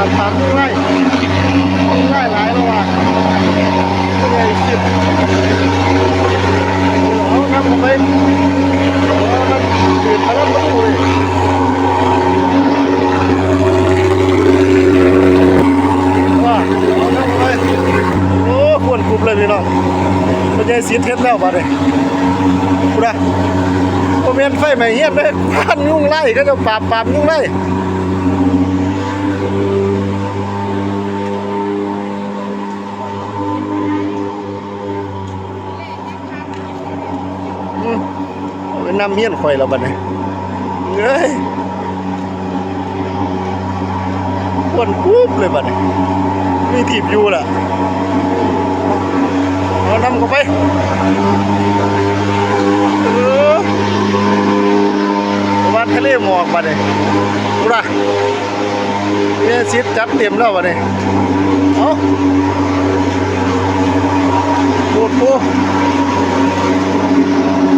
ากปากไล่ไล่หลายแล้วว่ะมืออาชีพเอาน้ำเข้าไปเอาน้ำจืดมเลยว่าเอาน้ำเข้าไปโอ้ควรกรุบเลยพี่น้องไม่ใช่สีเทสแล้วบัดนี้กูนะผมเห็นไฟใหม่เฮียนเลยพันยุ่งไล่ก็จะปราบปราบยุ่งไล่ น้ำเฮียนข่อยแล้วบัดนี้เฮ้ยควรกรุบเลยบัดนี้มีทีบอยู่ล่ะเอาน้ำเข้าไปเออวัดทะเลหมอกบัดนี้ดูนะเนี่ยซิดจัดเต็มแล้วบัดนี้เอาปวดปู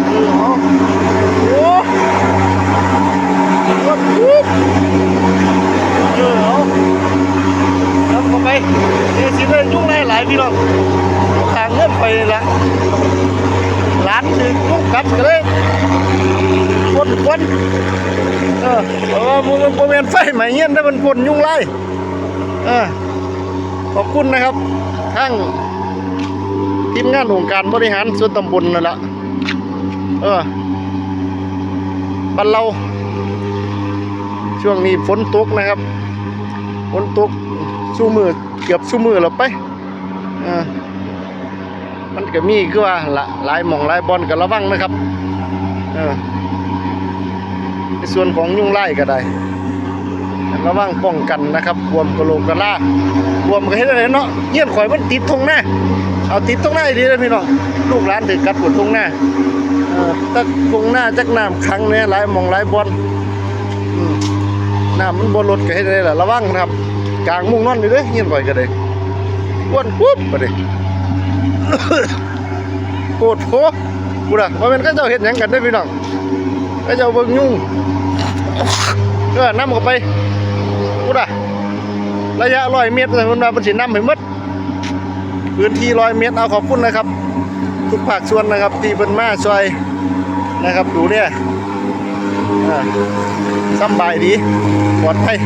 เออเอาโอ้ ปวดปูเออเอาทำเข้าไปเนี่ยซิดเลยยุ่งได้หลายพี่น้องทางเงื่อนไปละร้านคือกุ้งกัดกันเลยคนคนเออเพราะว่ามันมันเป็นไฟไหมเงี้ยนะมันพ่นยุ่งไล่เออขอบคุณนะครับทั้งทีมงานองค์การบริหารส่วนตำบลนั่นแหละเออบ้านเรา ช่วงนี้ฝนตกนะครับฝนตกสู้มือเกือบสู้มือแล้วไปเออมันก็มีคือว่าละหลายหม่องหลายบอลก็ระวังนะครับเออในส่วนของยุ่งไล่ก็ได้ระวังป้องกันนะครับควมกระโหลกกระลาควมก็เห็นอะไรเนาะเงี้ยนข่อยมันติดตรงหน้าเอาติดตรงหน้าดีเลยพี่น้องลูกหลานถือกัดปวดตรงหน้าเออตักตรงหน้าจักน้ำขังเนี่ยหลายหม่องหลายบอลอ น้ำมันบนรถก็เห็นอะไรล่ะระวังนะครับกลางมุ้งนอนอยู่เด้เงี้ยนข่อยก็ได้อ้วนปุ๊บไปเลยโคตรโหกูน่ะว่าเป็นก็เจ้าเห็นยังกันได้พี่น้องก็เจ้าเบิ่งยุ่งเออน้ำเข้าไปกูน่ะระยะร้อยเมตรแต่คนมาเป็นสิน้ำให้หมดพื้นที่ร้อยเมตรเอาขอบคุณนะครับ ทุกภาคส่วนนะครับ ที่เป็นมาช่วยนะครับ ดูเนี่ย สบายดีปลอดภัย